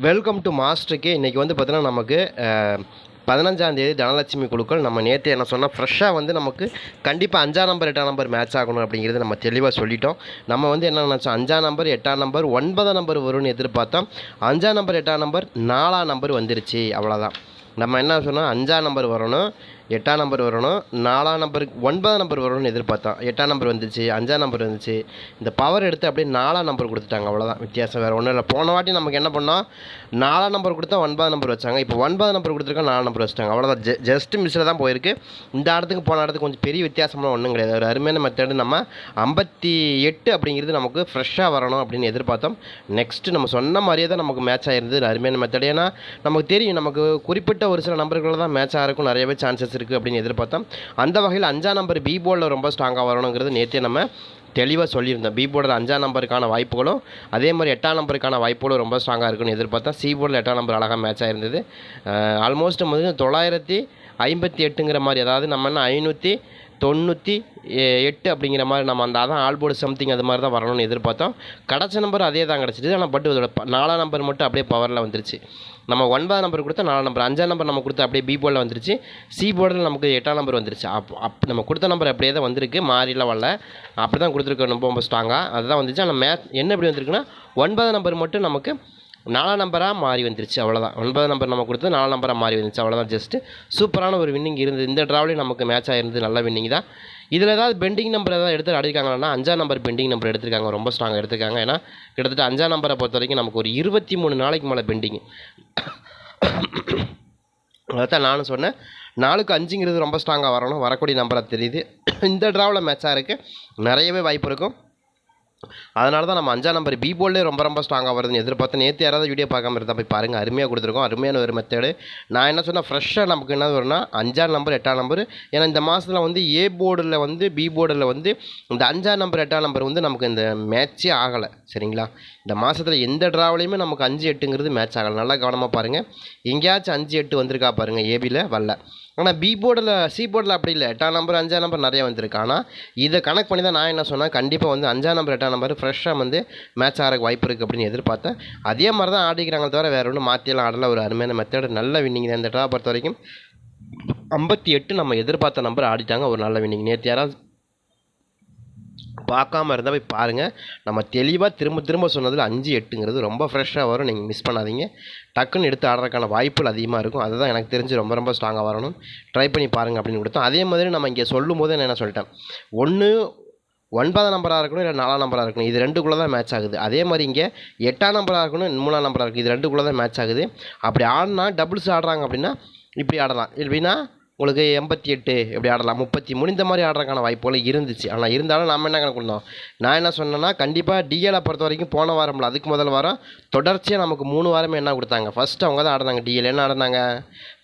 Welcome to மாஸ்டருக்கு இன்றைக்கி வந்து பார்த்தீங்கன்னா நமக்கு பதினஞ்சாந்தேதி தனலட்சுமி குழுக்கள். நம்ம நேற்று என்ன சொன்னால் ஃப்ரெஷ்ஷாக வந்து நமக்கு கண்டிப்பாக அஞ்சாம் நம்பர் எட்டாம் நம்பர் மேட்ச் ஆகணும் அப்படிங்கிறது நம்ம தெளிவாக சொல்லிட்டோம். நம்ம வந்து என்ன நினச்சோம்? அஞ்சாம் நம்பர் எட்டாம் நம்பர் ஒன்பதாம் நம்பர் வரும்னு எதிர்பார்த்தோம். அஞ்சாம் நம்பர் எட்டாம் நம்பர் நாலாம் நம்பர் வந்துருச்சு. அவ்வளோதான் நம்ம என்ன சொன்னால் அஞ்சாம் நம்பர் வரணும். எட்டாம் நம்பர் வரணும். நாலாம் நம்பருக்கு ஒன்பதாம் நம்பர் வரணும்னு எதிர்பார்த்தான். எட்டாம் நம்பர் வந்துச்சு அஞ்சாம் நம்பர் வந்துச்சு. இந்த பவர் எடுத்து அப்படியே நாலாம் நம்பர் கொடுத்துட்டாங்க. அவ்வளோதான் வித்தியாசம் வேறு ஒன்றும் இல்லை. போன வாட்டி நமக்கு என்ன பண்ணோம்? நாலாம் நம்பர் கொடுத்தா ஒன்பதாம் நம்பர் வச்சாங்க. இப்போ ஒன்பதாம் நம்பர் கொடுத்துருக்கோம் நாலாம் நம்பர் வச்சிட்டாங்க. அவ்வளோதான் ஜெ ஜஸ்ட் மிஸ்ஸில் தான் போயிருக்கு. இந்த இடத்துக்கு போன இடத்துக்கு கொஞ்சம் பெரிய வித்தியாசம்லாம் ஒன்றும் கிடையாது. ஒரு அருமையான மெத்தடு நம்ம ஐம்பத்தி எட்டு அப்படிங்கிறது நமக்கு ஃப்ரெஷ்ஷாக வரணும் அப்படின்னு எதிர்பார்த்தோம். நெக்ஸ்ட்டு நம்ம சொன்ன மாதிரியே தான் நமக்கு மேட்ச் ஆகிருந்தது அருமையான மெத்தேடு ஏன்னா நமக்கு தெரியும் நமக்கு குறிப்பிட்ட ஒரு சில நம்பர்களில் தான் மேட்ச் ஆகிறக்கும் நிறையவே சான்சஸ் இருக்குது அப்படின்னு எதிர்பார்த்தோம். அந்த வகையில் அஞ்சாம் நம்பர் பி போர்டில் ரொம்ப ஸ்ட்ராங்காக வரணுங்கிறது நேற்றே நம்ம தெளிவாக சொல்லியிருந்தோம். பி போர்டில் அஞ்சாம் நம்பருக்கான வாய்ப்புகளும் அதே மாதிரி எட்டாம் நம்பருக்கான வாய்ப்புகளும் ரொம்ப ஸ்ட்ராங்காக இருக்குன்னு எதிர்பார்த்தா சி போர்டில் எட்டாம் நம்பர் அழகாக மேட்ச் ஆயிருந்தது. ஆல்மோஸ்ட் வந்து தொள்ளாயிரத்தி ஐம்பத்தி எட்டுங்கிற மாதிரி அதாவது நம்ம என்ன ஐநூற்றி தொண்ணூற்றி எட்டு அப்படிங்கிற மாதிரி நம்ம அந்த அதான் ஆல்போர்டு சம்திங் அது மாதிரி தான் வரணும்னு எதிர்பார்த்தோம். கிடச்ச நம்பர் அதே தான் கிடச்சிது. ஆனால் பட் இதோட நாலாம் நம்பர் மட்டும் அப்படியே பவரில் வந்துருச்சு. நம்ம ஒன்பதாம் நம்பர் கொடுத்தா நாலாம் நம்பர் அஞ்சாம் நம்பர் நம்ம கொடுத்தா அப்படியே பி போர்டில் வந்துருச்சு. சி போர்டில் நமக்கு எட்டாம் நம்பர் வந்துருச்சு. அப் அப் நம்ம கொடுத்த நம்பர் அப்படியே தான் வந்திருக்கு. மாறிலாம் வரல. அப்படி தான் கொடுத்துருக்கோம். ரொம்ப ரொம்ப ஸ்ட்ராங்காக அதுதான் வந்துச்சு. ஆனால் மேத் என்ன எப்படி வந்திருக்குன்னா ஒன்பதாம் நம்பர் மட்டும் நமக்கு நாலாம் நம்பராக மாறி வந்துருச்சு. அவ்வளோதான் ஒன்பதாம் நம்பர் நம்ம கொடுத்து நாலாம் நம்பராக மாறி வந்துச்சு அவ்வளோதான் ஜஸ்ட்டு சூப்பரான ஒரு வின்னிங் இருந்தது. இந்த ட்ராவலையும் நமக்கு மேட்ச் ஆகிருந்தது நல்ல வின்னிங் தான். இதில் ஏதாவது பெண்டிங் நம்பர் ஏதாவது எடுத்து அடிக்காங்கன்னா அஞ்சாம் நம்பர் பெண்டிங் நம்பர் எடுத்திருக்காங்க ரொம்ப ஸ்ட்ராங்காக எடுத்திருக்காங்க. ஏன்னா கிட்டத்தட்ட அஞ்சாம் நம்பரை பொறுத்த வரைக்கும் நமக்கு ஒரு இருபத்தி மூணு நாளைக்கு மேலே பெண்டிங். அதான் நானும் சொன்னேன். நாலுக்கு அஞ்சுங்கிறது ரொம்ப ஸ்ட்ராங்காக வரணும். வரக்கூடிய நம்பராக தெரியுது. இந்த ட்ராவில் மேட்சாக இருக்குது நிறையவே வாய்ப்பு இருக்கும். அதனால தான் நம்ம அஞ்சாம் நம்பர் பி போல்டே ரொம்ப ரொம்ப ஸ்ட்ராங்காக வருதுன்னு எதிர்பார்த்து நேற்று யாராவது வீடியோ பார்க்காம இருந்தால் போய் பாருங்கள் அருமையாக கொடுத்துருக்கோம். அருமையான ஒரு மெத்தேடு நான் என்ன சொன்னால் ஃப்ரெஷ்ஷாக நமக்கு என்ன வரும்னா அஞ்சாம் நம்பர் எட்டாம் நம்பர் ஏன்னா இந்த மாதத்தில் வந்து ஏ போர்டில் வந்து பி போர்டில் வந்து இந்த அஞ்சாம் நம்பர் எட்டாம் நம்பர் வந்து நமக்கு இந்த மேட்ச்சே ஆகலை. சரிங்களா? இந்த மாதத்தில் எந்த ட்ராவலையுமே நமக்கு அஞ்சு எட்டுங்கிறது மேட்ச் ஆகலை. நல்லா கவனமாக பாருங்கள் எங்கேயாச்சும் அஞ்சு எட்டு வந்திருக்கா பாருங்கள் ஏபியில் வரல. ஆனால் பி போர்டில் சி போர்டில் அப்படி இல்லை. எட்டாம் நம்பர் அஞ்சாம் நம்பர் நிறைய வந்திருக்கு. ஆனால் இதை கணக்கு பண்ணி தான் நான் என்ன சொன்னேன்? கண்டிப்பாக வந்து அஞ்சாம் நம்பர் எட்டாம் நம்பர் ஃப்ரெஷ்ஷாக வந்து மேட்ச் ஆகிறக்கு வாய்ப்பு இருக்குது அப்படின்னு எதிர்பார்த்தேன். அதே மாதிரி தான் ஆடிக்கிறாங்க தவிர வேறு ஒன்றும் மாற்றியெல்லாம் ஆடல. ஒரு அருமையான மெத்தட் நல்ல வின்னிங் தான். இந்த ட்ரா பொறுத்த வரைக்கும் ஐம்பத்தி எட்டு நம்ம எதிர்பார்த்த நம்பர் ஆடிட்டாங்க. ஒரு நல்ல வின்னிங் நேற்று யாராவது பார்க்காம இருந்தால் போய் பாருங்கள் நம்ம தெளிவாக திரும்ப திரும்ப சொன்னதில் அஞ்சு எட்டுங்கிறது ரொம்ப ஃப்ரெஷ்ஷாக வரும். நீங்கள் மிஸ் பண்ணாதீங்க. டக்குன்னு எடுத்து ஆடுறதுக்கான வாய்ப்புகள் அதிகமாக இருக்கும். அதுதான் எனக்கு தெரிஞ்சு ரொம்ப ரொம்ப ஸ்ட்ராங்காக வரணும். ட்ரை பண்ணி பாருங்கள் அப்படின்னு கொடுத்தோம். அதே மாதிரி நம்ம இங்கே சொல்லும் போது நான் என்ன சொல்லிட்டேன்? ஒன்று ஒன்பதாம் நம்பராக இருக்கணும் இல்லை நாலாம் நம்பராக இருக்கணும். இது ரெண்டுக்குள்ளே தான் மேட்ச் ஆகுது. அதே மாதிரி இங்கே எட்டாம் நம்பராக இருக்கணும் மூணாம் நம்பராக இருக்குது இது ரெண்டுக்குள்ளே தான் மேட்ச் ஆகுது. அப்படி ஆடினா டபுள்ஸ் ஆடுறாங்க அப்படின்னா இப்படி ஆடலாம். இல்லைன்னா உங்களுக்கு எண்பத்தி எட்டு இப்படி ஆடலாம். முப்பத்தி மூணு இந்த மாதிரி ஆடுறதுக்கான வாய்ப்புகள் இருந்துச்சு. ஆனால் இருந்தாலும் நம்ம என்ன கணக்கு கொடுத்தோம் நான் என்ன சொன்னேன்னா கண்டிப்பாக டிஎலை பொறுத்த வரைக்கும் போன வாரம்ல அதுக்கு முதல் வாரம் தொடர்ச்சியாக நமக்கு மூணு வாரமே என்ன கொடுத்தாங்க? ஃபஸ்ட்டு அவங்க தான் ஆடினாங்க. டிஎல் என்ன ஆடினாங்க?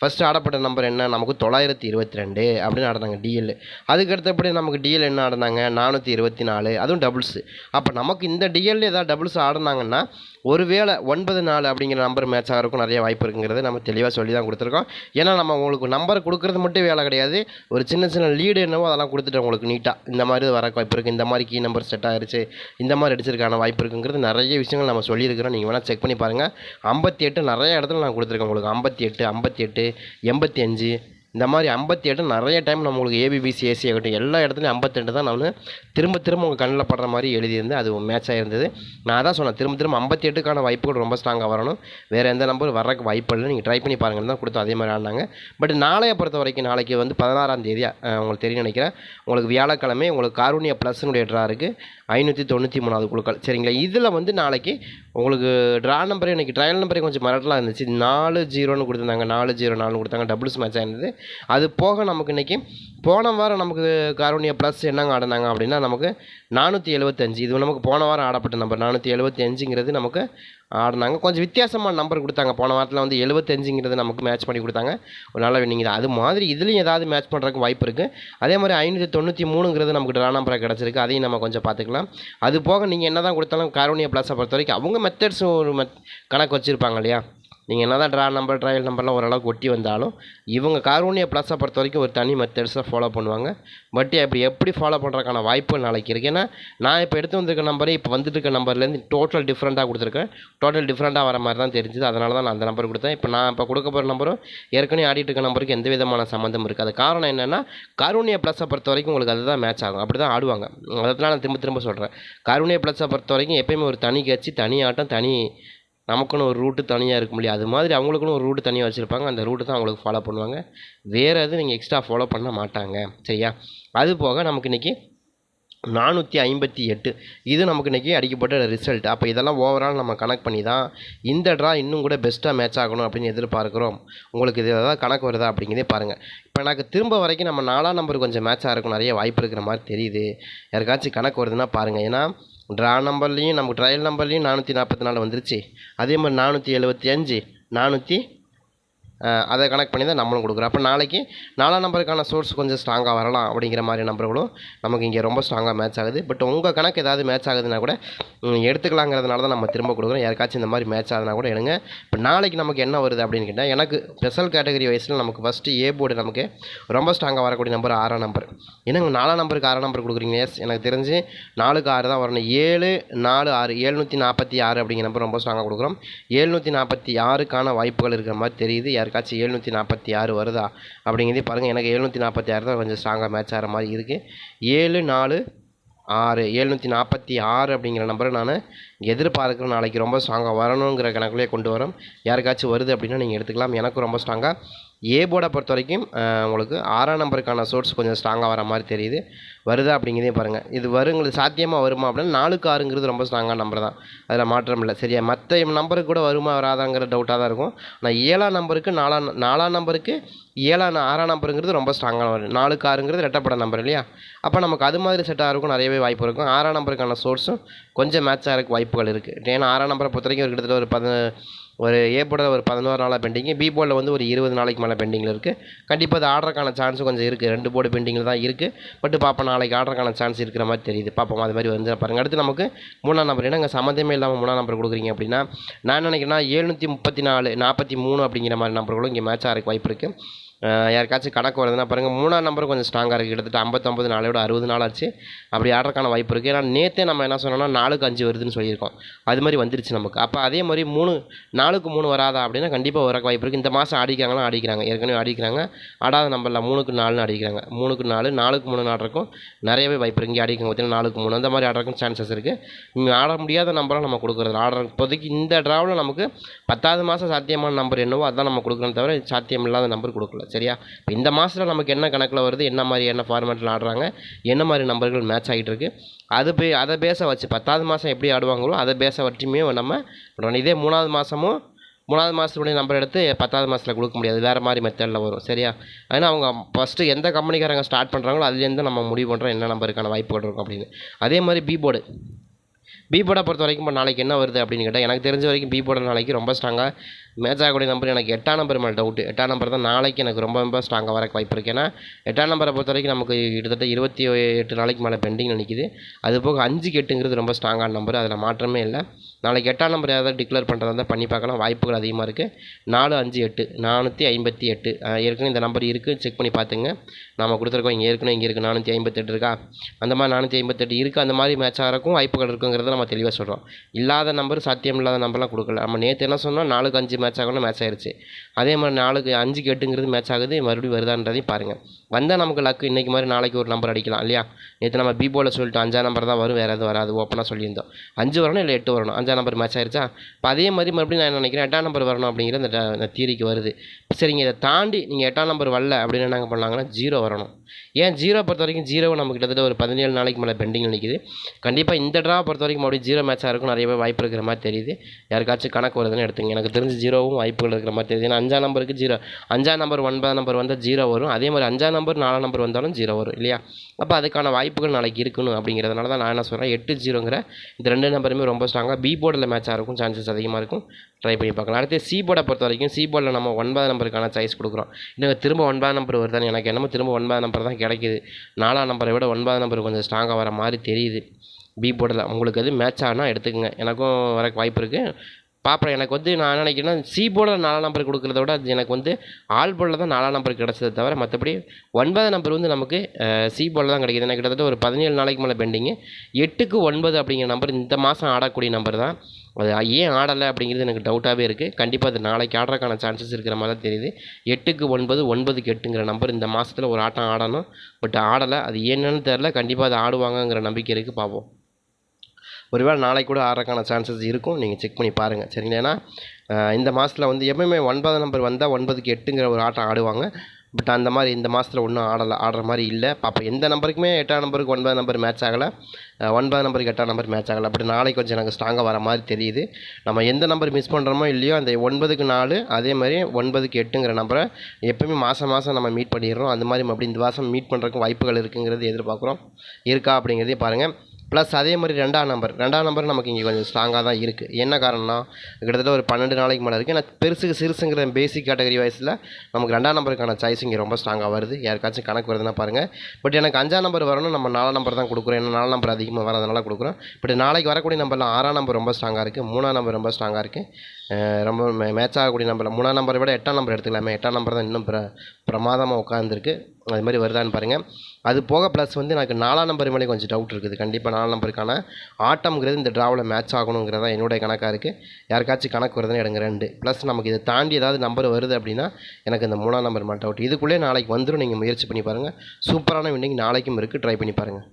ஃபஸ்ட்டு ஆடப்பட்ட நம்பர் என்ன? நமக்கு தொள்ளாயிரத்தி இருபத்தி ரெண்டு அப்படின்னு ஆடினாங்க டிஎல் அதுக்கு அடுத்தபடி நமக்கு டிஎல் என்ன ஆடினாங்க? நானூற்றி இருபத்தி நாலு அதுவும் டபுள்ஸு அப்போ நமக்கு இந்த டிஎல் ஏதாவது டபுள்ஸ் ஆடினாங்கன்னா ஒருவேளை ஒன்பது நாலு அப்படிங்கிற நம்பர் மேட்ச் ஆகிறதுக்கும் நிறைய வாய்ப்பு இருக்குங்கிறத நம்ம தெளிவாக சொல்லி தான் கொடுத்துருக்கோம். ஏன்னா நம்ம உங்களுக்கு நம்பர் கொடுக்குறது மட்டும் வேலை கிடையாது. ஒரு சின்ன சின்ன லீடு என்னவோ அதெல்லாம் கொடுத்துட்டு உங்களுக்கு நீட்டாக இந்த மாதிரி வர வாய்ப்பு இருக்குது இந்த மாதிரி கீ நம்பர் செட் ஆகிருச்சு இந்த மாதிரி அடிச்சிருக்கான வாய்ப்பு இருக்குங்கிறது நிறைய விஷயங்கள் நம்ம சொல்லியிருக்கிறோம். நீங்கள் வேணால் செக் பண்ணி பாருங்கள் ஐம்பத்தி எட்டு நிறைய இடத்துல நான் கொடுத்துருக்கேன் உங்களுக்கு. ஐம்பத்தி எட்டு ஐம்பத்தி எட்டு எண்பத்தி அஞ்சு இந்த மாதிரி ஐம்பத்தி எட்டு நிறைய டைம் நம்ம உங்களுக்கு ஏபிபிசி ஏசி ஆகட்டும் எல்லா இடத்துலையும் ஐம்பத்தெட்டு தான் நான் திரும்ப திரும்ப உங்கள் கண்ணில் படுற மாதிரி எழுதியிருந்தேன். அது மேட்ச் ஆகிருந்தது நான் தான் சொன்னேன் திரும்ப திரும்ப ஐம்பத்தி எட்டுக்கான வாய்ப்புகள் ரொம்ப ஸ்ட்ராங்காக வரணும். வேறு எந்த நம்பர் வரக்கு வாய்ப்பு இல்லை நீங்கள் ட்ரை பண்ணி பாருங்கள் தான் கொடுத்தோம். அதே மாதிரி ஆனாங்க. பட் நாளைய பொறுத்த வரைக்கும் நாளைக்கு வந்து பதினாறாம் தேதியாக உங்களுக்கு தெரியும் நினைக்கிறேன். உங்களுக்கு வியாழக்கிழமை உங்களுக்கு காரூனியா ப்ளஸ்னுடைய ட்ரா இருக்குது ஐநூற்றி தொண்ணூற்றி மூணாவது குழுக்கள். சரிங்களா? இதில் வந்து நாளைக்கு உங்களுக்கு ட்ரா நம்பரே இன்றைக்கி ட்ரையல் நம்பரே கொஞ்சம் மிரட்டலாக இருந்துச்சு. நாலு ஜீரோன்னு கொடுத்துருந்தாங்க. நாலு ஜீரோ நாலுன்னு கொடுத்தாங்க. டபுள்ஸ் மேட்ச் ஆயிருந்தது. அது போக நமக்கு இன்றைக்கி போன வாரம் நமக்கு காரோனியா ப்ளஸ் என்னங்க ஆடினாங்க அப்படின்னா நமக்கு நானூற்றி எழுபத்தஞ்சு இது நமக்கு போன வாரம் ஆடப்பட்ட நம்பர் நானூற்றி எழுபத்தி அஞ்சுங்கிறது நமக்கு ஆடினாங்க. கொஞ்சம் வித்தியாசமான நம்பர் கொடுத்தாங்க. போன வாரத்தில் வந்து எழுபத்தஞ்சுங்கிறது நமக்கு மேட்ச் பண்ணி கொடுத்தாங்க. ஒரு நல்ல வின்னிங் தான். அது மாதிரி இதுலேயும் ஏதாவது மேட்ச் பண்ணுறதுக்கு வாய்ப்பு இருக்குது அதே மாதிரி ஐநூற்றி தொண்ணூற்றி மூணுங்கிறது நமக்கு ட்ரா நம்பராக கிடச்சிருக்கு. அதையும் நம்ம கொஞ்சம் பார்த்துக்கலாம். அது போக நீங்கள் என்ன தான் கொடுத்தாலும் காரோனியா ப்ளஸை பொறுத்த வரைக்கும் அவங்க மெத்தட்ஸ் ஒரு மெத் கணக்கு வச்சுருப்பாங்க இல்லையா? நீங்கள் என்ன தான் ட்ரா நம்பர் ட்ரையல் நம்பர்லாம் ஓரளவுக்கு ஒட்டி வந்தாலும் இவங்க கார்வோனியா ப்ளஸை பொறுத்த வரைக்கும் ஒரு தனி மெத்தட்ஸில் ஃபாலோ பண்ணுவாங்க. பட் அப்படி எப்படி ஃபாலோ பண்ணுறதுக்கான வாய்ப்பு நாளைக்கு இருக்குது ஏன்னா நான் இப்போ எடுத்து வந்திருக்க நம்பரே இப்போ வந்துட்டு இருக்க நம்பர்லேருந்து டோட்டல் டிஃப்ரெண்ட்டாக கொடுத்துருக்கேன். டோட்டல் டிஃப்ரெண்ட்டாக வர மாதிரி தான் தெரிஞ்சுது. அதனால தான் நான் அந்த நம்பர் கொடுத்தேன். இப்போ நான் இப்போ கொடுக்க போகிற நம்பரும் ஏற்கனவே ஆடிட்டு இருக்க நம்பருக்கு எந்த விதமான சம்மந்தம் இருக்காது காரணம் என்னென்னா கார்வோனியா ப்ளஸை பொறுத்த வரைக்கும் உங்களுக்கு அதுதான் மேட்ச் ஆகும். அப்படி தான் ஆடுவாங்க. அதனால் நான் திரும்ப திரும்ப சொல்கிறேன் கார்வோனியா ப்ளஸை பொறுத்த வரைக்கும் எப்பயுமே ஒரு தனி கட்சி தனி ஆட்டம் தனி நமக்குன்னு ஒரு ரூட்டு தனியாக இருக்கும் இல்லையா அது மாதிரி அவங்களுக்குன்னு ஒரு ரூட்டு தனியாக வச்சுருப்பாங்க. அந்த ரூட்டு தான் அவங்களுக்கு ஃபாலோ பண்ணுவாங்க. வேறு எதுவும் நீங்கள் எக்ஸ்ட்ரா ஃபாலோ பண்ண மாட்டாங்க. சரியா? அது போக நமக்கு இன்றைக்கி நானூற்றி ஐம்பத்தி எட்டு. இது நமக்கு இன்றைக்கி அடிக்கப்பட்ட ரிசல்ட் அப்போ இதெல்லாம் ஓவரால் நம்ம கனெக்ட் பண்ணி தான் இந்த ட்ரா இன்னும் கூட பெஸ்ட்டாக மேட்ச் ஆகணும் அப்படின்னு எதிர்பார்க்குறோம். உங்களுக்கு இது ஏதாவது கணக்கு வருதா அப்படிங்கிறதே பாருங்கள் இப்போ எனக்கு திரும்ப வரைக்கும் நம்ம நாலாம் நம்பர் கொஞ்சம் மேட்சாக இருக்கும். நிறைய வாய்ப்பு இருக்கிற மாதிரி தெரியுது. யாருக்காச்சும் கணக்கு வருதுன்னா பாருங்கள் ஏன்னா ட்ரா நம்பர்லேயும் நமக்கு ட்ரையல் நம்பர்லேயும் நானூற்றி நாற்பத்தி நாலு வந்துருச்சு. அதே மாதிரி நானூற்றி எழுபத்தி அஞ்சு நானூற்றி அதை கனெக்ட் பண்ணி தான் நம்மளும் கொடுக்குறோம். அப்போ நாளைக்கு நாலாம் நம்பருக்கான சோர்ஸ் கொஞ்சம் ஸ்ட்ராங்காக வரலாம் அப்படிங்கிற மாதிரி நம்பர்களும் நமக்கு இங்கே ரொம்ப ஸ்ட்ராங்காக மேட்ச் ஆகுது. பட் உங்கள் கணக்கு ஏதாவது மேட்ச் ஆகுதுன்னா கூட எடுத்துக்கலாங்கிறதுனால தான் நம்ம திரும்ப கொடுக்குறோம். யாருக்காச்சும் இந்த மாதிரி மேட்ச் ஆகுதுன்னா கூட எடுங்க. இப்போ நாளைக்கு நமக்கு என்ன வருது அப்படின்னு கேட்டால் எனக்கு ஸ்பெஷல் கேட்டகரி வயசில் நமக்கு ஃபஸ்ட்டு ஏ போர்டு நமக்கு ரொம்ப ஸ்ட்ராங்காக வரக்கூடிய நம்பர் ஆறாம் நம்பர் என்னங்க நாலாம் நம்பருக்கு ஆறாம் நம்பர் கொடுக்குறீங்க எஸ் எனக்கு தெரிஞ்சு நாலுக்கு ஆறு தான் வரணும். ஏழு நாலு ஆறு ஏழ்நூற்றி நாற்பத்தி ஆறு அப்படிங்கிற நம்பர் ரொம்ப ஸ்ட்ராங்காக கொடுக்குறோம். ஏழ்நூற்றி நாற்பத்தி ஆறுக்கான வாய்ப்புகள் இருக்கிற மாதிரி தெரியுது. யாருக்காச்சும் ஏழ்நூற்றி நாற்பத்தி ஆறு வருதா? அப்படிங்கிறதே பாருங்கள் எனக்கு எழுநூற்றி நாற்பத்தி ஆறு தான் கொஞ்சம் ஸ்ட்ராங்காக மேட்ச் ஆகிற மாதிரி இருக்குது ஏழு நாலு ஆறு. எழுநூற்றி நாற்பத்தி ஆறு அப்படிங்கிற நம்பரை நான் எதிர்பார்க்குறேன். நாளைக்கு ரொம்ப ஸ்ட்ராங்காக வரணுங்கிற கணக்குலேயே கொண்டு வரோம். யாருக்காச்சும் வருது அப்படின்னா நீங்கள் எடுத்துக்கலாம். எனக்கும் ரொம்ப ஸ்ட்ராங்காக ஏ போர்டை பொறுத்த வரைக்கும் உங்களுக்கு ஆறாம் நம்பருக்கான சோர்ஸ் கொஞ்சம் ஸ்ட்ராங்காக வர மாதிரி தெரியுது. வருதா அப்படிங்கிறதே பாருங்கள் இது வருங்களுக்கு சாத்தியமாக வருமா அப்படின்னா நாலுக்கு ஆறுங்கிறது ரொம்ப ஸ்ட்ராங்கான நம்பர் தான். அதில் மாற்றம் இல்லை. சரியா? மற்ற நம்பருக்கு கூட வருமா வராதாங்கிற டவுட்டாக தான் இருக்கும். ஆனால் ஏழாம் நம்பருக்கு நாலாம் நாலாம் நம்பருக்கு ஏழாம் ஆறாம் நம்பருங்கிறது ரொம்ப ஸ்ட்ராங்கான வரும் நாலுக்கு ஆறுங்கிறது ரெட்டப்பட நம்பர் இல்லையா? அப்போ நமக்கு அது மாதிரி செட்டாக இருக்கும் நிறையவே வாய்ப்பு இருக்கும். ஆறாம் நம்பருக்கான சோர்ஸும் கொஞ்சம் மேட்ச் இருக்க வாய்ப்புகள் இருக்குது ஏன்னா ஆறாம் நம்பரை பொறுத்த வரைக்கும் கிட்டத்தட்ட ஒரு பத ஒரு ஏ போர்டில் ஒரு பதினோரு நாளாக பெண்டிங்கு பி போர்டில் வந்து ஒரு இருபது நாளைக்கு மேலே பெண்டிங்கில் இருக்குது கண்டிப்பாக அது ஆர்டருக்கான சான்ஸும் கொஞ்சம் இருக்குது ரெண்டு போர்டு பெண்டிங்கில் தான் இருக்குது பட் பார்ப்போம் நாளைக்கு ஆர்டருக்கான சான்ஸ் இருக்கிற மாதிரி தெரியுது. பார்ப்போம் அது மாதிரி வந்து பாருங்கள் அடுத்து நமக்கு மூணாம் நம்பர் ஏன்னா சம்மந்தமே இல்லாமல் மூணாம் நம்பர் கொடுக்குறீங்க அப்படின்னா நான் நினைக்கிறேன்னா எழுநூற்றி முப்பத்தி நாலு நாற்பத்தி மூணு அப்படிங்கிற மாதிரி நம்பர்களும் இங்கே மேட்ச் ஆகிறதுக்கு வாய்ப்பு இருக்குது யாருக்காச்சும் கணக்கு வருதுன்னா பாருங்கள் மூணாம் நம்பர் கொஞ்சம் ஸ்ட்ராங்காக இருக்குது கிட்டத்தட்ட ஐம்பத்தொம்பது நாளையோட அறுபது நாள் ஆச்சு. அப்படி ஆடுறதுக்கான வாய்ப்பு இருக்குது ஏன்னா நேற்றே நம்ம என்ன சொன்னோம்னா நாலுக்கு அஞ்சு வருதுன்னு சொல்லியிருக்கோம். அது மாதிரி வந்துருச்சு நமக்கு. அப்போ அதே மாதிரி மூணு நாலுக்கு மூணு வராதா அப்படின்னா கண்டிப்பாக வரக்கு வாய்ப்பு இருக்குது இந்த மாதம் ஆடிக்கிறாங்களா ஆடிக்கிறாங்க. ஏற்கனவே ஆடிக்கிறாங்க. ஆடாத நம்பரில் மூணுக்கு நாலுன்னு ஆடிக்கிறாங்க. மூணுக்கு நாலு நாலுக்கு மூணு ஆடுறக்கும் நிறையவே வாய்ப்பு இருக்குது இங்கே ஆடிக்கிறாங்க பார்த்தீங்கன்னா நாலுக்கு மூணு. அந்த மாதிரி ஆடுறக்கும் சான்சஸ் இருக்குது இங்கே ஆட முடியாத நம்பரை நம்ம கொடுக்குறது ஆடுற இப்போதைக்கு இந்த ட்ராவில் நமக்கு பத்தாவது மாதம் சாத்தியமான நம்பர் என்னவோ அதான் நம்ம கொடுக்குறோம் தவிர சாத்தியம் இல்லாத நம்பர் கொடுக்கல. சரியா? இப்போ இந்த மாதத்தில் நமக்கு என்ன கணக்கில் வருது? என்ன மாதிரி என்ன ஃபார்மேட்டில் ஆடுறாங்க? என்ன மாதிரி நம்பர்கள் மேட்ச் ஆகிட்டு இருக்கு அது பே அதை பேச வச்சு பத்தாவது மாதம் எப்படி ஆடுவாங்களோ அதை பேச வச்சுமே நம்ம பண்ணுறோம் இதே மூணாவது மாதமும் மூணாவது மாதத்துடைய நம்பர் எடுத்து பத்தாவது மாதத்தில் கொடுக்க முடியாது. வேறு மாதிரி மெத்தடில் வரும். சரியா? ஏன்னா அவங்க ஃபஸ்ட்டு எந்த கம்பெனிக்காரங்க ஸ்டார்ட் பண்ணுறாங்களோ அதுலேருந்து நம்ம முடிவு பண்ணுறோம் என்ன நம்பருக்கான வாய்ப்புகள் இருக்கும் அப்படின்னு. அதே மாதிரி பி போர்டு பி போர்டை பொறுத்த வரைக்கும் இப்போ நாளைக்கு என்ன வருது அப்படின்னு கேட்டால் எனக்கு தெரிஞ்ச வரைக்கும் பி போர்டை நாளைக்கு ரொம்ப ஸ்ட்ராங்காக மேட்ச் ஆகக்கூடிய நம்பர் எனக்கு எட்டாம் நம்பர் மேலே டவுட்டு எட்டாம் நம்பர் தான் நாளைக்கு எனக்கு ரொம்ப ரொம்ப ஸ்ட்ராங்காக வரக்கு வாய்ப்பு இருக்குது ஏன்னா எட்டாம் நம்பரை பொறுத்த வரைக்கும் நமக்கு கிட்டத்தட்ட இருபத்தி எட்டு நாளைக்கு மேலே பெண்டிங் நிற்கிது அது போக அஞ்சுக்கு எட்டுங்கிறது ரொம்ப ஸ்ட்ராங்கான நம்பர் அதில் மாற்றமே இல்லை. நாளைக்கு எட்டாம் நம்பர் ஏதாவது டிக்ளேர் பண்ணுறதா இருந்தால் பண்ணி பார்க்கலாம். வாய்ப்புகள் அதிகமாக இருக்குது நாலு அஞ்சு எட்டு நானூற்றி ஐம்பத்தி எட்டு. ஏற்கனவே இந்த நம்பர் இருக்குது செக் பண்ணி பார்த்துங்க நம்ம கொடுத்துருக்கோம். இங்கே ஏற்கனவே இங்கே இருக்குது நானூற்றி ஐம்பத்தெட்டு இருக்கா? அந்த மாதிரி நானூற்றி ஐம்பத்தெட்டு இருக்குது அந்த மாதிரி மேட்ச் ஆகிறக்கும் வாய்ப்புகள் இருக்குங்கிறத நம்ம தெளிவாக சொல்கிறோம் இல்லாத நம்பர் சாத்தியம் இல்லாத நம்பர்லாம் கொடுக்கல. நம்ம நேற்று என்ன சொன்னால் நாலுக்கு அஞ்சு மேட்ச் ஆகணும் மேட்ச் ஆயிடுச்சு அதே மாதிரி நாலுக்கு அஞ்சுக்கு எட்டுங்கிறது மேட்ச் ஆகுது. மறுபடியும் வருதான்றதையும் பாருங்கள் வந்தால் நமக்கு லக்கு இன்றைக்கி மாதிரி நாளைக்கு ஒரு நம்பர் அடிக்கலாம் இல்லையா? நேற்று நம்ம பீபோவில் சொல்லிட்டோம் அஞ்சாம் நம்பர் தான் வரும் வேறு எதுவும் வராது ஓப்பனாக சொல்லியிருந்தோம். அஞ்சு வரணும் இல்லை எட்டு வரணும்? அஞ்சாம் நம்பர் மேட்ச் ஆயிருச்சா? இப்போ அதே மாதிரி மறுபடியும் நான் நினைக்கிறேன் எட்டாம் நம்பர் வரணும் அப்படிங்கிற அந்த ட- வருது. சரிங்க இதை தாண்டி நீங்கள் எட்டாம் நம்பர் வரல அப்படின்னு என்ன பண்ணாங்கன்னா ஜீரோ வரணும். ஏன் ஜீரோ பொறுத்த வரைக்கும் ஜீரோ நம்ம கிட்டத்தட்ட ஒரு பதினேழு நாளைக்கு மேலே பெண்டிங்கில் நிற்கிது கண்டிப்பாக இந்த ட்ரா பொறுத்த வரைக்கும் மறுபடியும் ஜீரோ மேட்சாக இருக்கும் நிறையவே வாய்ப்பு இருக்கிற மாதிரி தெரியுது. யாருக்காச்சும் கணக்கு வருதுன்னு எடுத்துங்க. எனக்கு தெரிஞ்சு ஜீரோவும் வாய்ப்புகள் இருக்கிற மாதிரி தெரியுது. ஏன்னா அஞ்சாம் நம்பருக்கு ஜீரோ அஞ்சாம் நம்பர் ஒன்பதாம் நம்பர் வந்தால் ஜீரோ வரும். அதே மாதிரி அஞ்சாம் நம்பர் நாலாம் நம்பர் வந்தாலும் ஜீரோ வரும் இல்லையா? அப்போ அதுக்கான வாய்ப்புகள் நாளைக்கு இருக்கணும் அப்படிங்கிறதுனால தான் நான் என்ன சொல்கிறேன் எட்டு ஜீரோங்கிற இந்த ரெண்டு நம்பருமே ரொம்ப ஸ்ட்ராங்காக பி போர்டில் மேட்சாக இருக்கும் சான்சஸ் அதிகமாக இருக்கும். ட்ரை பண்ணி பார்க்கலாம். அடுத்து சி போர்டை பொறுத்த வரைக்கும் சி போர்டில் நம்ம ஒன்பது நம்பருக்கான சாய்ஸ் கொடுக்குறோம். இன்னும் திரும்ப ஒன்பதாம் நம்பர் வருதான்னு எனக்கு என்னமோ திரும்ப ஒன்பதாம் நம்பர் தான் கிடைக்குது. நாலாம் நம்பரை விட ஒன்பதாம் நம்பர் கொஞ்சம் ஸ்ட்ராங்காக வர மாதிரி தெரியுது. பி போர்டில் உங்களுக்கு அது மேட்ச் ஆனால் எடுத்துக்கங்க. எனக்கும் வர வாய்ப்பு இருக்குது பார்ப்பேன் எனக்கு வந்து நான் நினைக்கிறேன் நினைக்கிறேன்னா சி போர்டில் நாலாம் நம்பர் கொடுக்குறத விட அது எனக்கு வந்து ஆல் போர்டில் தான் நாலாம் நம்பர் கிடச்சதை தவிர மற்றபடி ஒன்பதாம் நம்பர் வந்து நமக்கு சி போர்டில் தான் கிடைக்குது. எனக்கு கிட்டத்தட்ட ஒரு பதினேழு நாளைக்கு மேலே பெண்டிங்கு எட்டுக்கு ஒன்பது அப்படிங்கிற நம்பர் இந்த மாதம் ஆடக்கூடிய நம்பர் தான். அது ஏன் ஆடலை அப்படிங்கிறது எனக்கு டவுட்டாகவே இருக்குது கண்டிப்பாக அது நாளைக்கு ஆடுறதுக்கான சான்சஸ் இருக்கிற மாதிரி தான் தெரியுது. எட்டுக்கு ஒன்பது ஒன்பதுக்கு எட்டுங்கிற நம்பர் இந்த மாதத்தில் ஒரு ஆட்டம் ஆடணும். பட் ஆடலை அது என்னன்னு தெரில கண்டிப்பாக அது ஆடுவாங்கங்கிற நம்பிக்கை இருக்குது பார்ப்போம் ஒருவேளை நாளைக்கு கூட ஆடுறதுக்கான சான்சஸ் இருக்கும். நீங்கள் செக் பண்ணி பாருங்கள் சரிங்களா? ஏன்னா இந்த மாதத்தில் வந்து எப்பவுமே ஒன்பதாம் நம்பர் வந்தால் ஒன்பதுக்கு எட்டுங்கிற ஒரு ஆட்டம் ஆடுவாங்க. பட் அந்த மாதிரி இந்த மாதத்தில் ஒன்றும் ஆடலை ஆடுற மாதிரி இல்லை. அப்போ எந்த நம்பருக்குமே எட்டாம் நம்பருக்கு ஒன்பது நம்பர் மேட்ச் ஆகலை. ஒன்பது நம்பருக்கு எட்டாம் நம்பர் மேட்ச் ஆகலை. அப்படி நாளைக்கு கொஞ்சம் எனக்கு ஸ்ட்ராங்காக வர மாதிரி தெரியுது. நம்ம எந்த நம்பர் மிஸ் பண்ணுறோமோ இல்லையோ அந்த ஒன்பதுக்கு நாலு அதே மாதிரி ஒன்பதுக்கு எட்டுங்கிற நம்பரை எப்பவுமே மாதம் மாதம் நம்ம மீட் பண்ணிடுறோம். அந்த மாதிரி அப்படி இந்த மாதம் மீட் பண்ணுறதுக்கு வாய்ப்புகள் இருக்குங்கிறது எதிர்பார்க்குறோம். இருக்கா அப்படிங்கிறதே பாருங்கள் ப்ளஸ் அதே மாதிரி ரெண்டாம் நம்பர் ரெண்டாம் நம்பர் நமக்கு இங்கே கொஞ்சம் ஸ்ட்ராங்காக தான் இருக்குது என்ன காரணம்னா கிட்டத்தட்ட ஒரு பன்னெண்டு நாளைக்கு மேலே இருக்குது ஏன்னா பெருசுக்கு சிறுசுங்கிற பேசிக் கேட்டகரி வயசில் நமக்கு ரெண்டாம் நம்பருக்கான சாய்ஸ் இங்கே ரொம்ப ஸ்ட்ராங்காக வருது. யாருக்காச்சும் கணக்கு வருதுன்னா பாருங்கள் பட் எனக்கு அஞ்சாம் நம்பர் வரணும். நம்ம நாலாம் நம்பர் தான் கொடுக்குறோம். ஏன்னா நாலாம் நம்பர் அதிகமாக வரதுனால கொடுக்குறோம். பட் நாளைக்கு வரக்கூடிய நம்பரில் ஆறாம் நம்பர் ரொம்ப ஸ்ட்ராங்காக இருக்குது மூணாம் நம்பர் ரொம்ப ஸ்ட்ராங்காக இருக்குது ரொம்ப மே மேட்ச் ஆகக்கூடிய நம்பர் மூணாம் நம்பரை விட எட்டாம் நம்பர் எடுத்துக்கலாமே. எட்டாம் நம்பர் தான் இன்னும் பிர பிரமாதமாக உட்காந்துருக்கு அது மாதிரி வருதான்னு பாருங்கள் அது போக ப்ளஸ் வந்து எனக்கு நாலாம் நம்பர் மேலே கொஞ்சம் டவுட் இருக்குது. கண்டிப்பாக நாலாம் நம்பருக்கான ஆட்டம்ங்கிறது இந்த ட்ராவில் மேட்ச் ஆகணுங்கிறது தான் என்னுடைய கணக்காக இருக்குது யாருக்காச்சும் கணக்கு வருதுன்னு எடுங்க ரெண்டு. ப்ளஸ் நமக்கு இதை தாண்டி ஏதாவது நம்பர் வருது அப்படின்னா எனக்கு இந்த மூணாம் நம்பர் மட்டும் டவுட் இதுக்குள்ளே நாளைக்கு வந்துடும் நீங்கள் முயற்சி பண்ணி பாருங்கள் சூப்பரான வின்னிங் நாளைக்கும் இருக்குது ட்ரை பண்ணி பாருங்கள்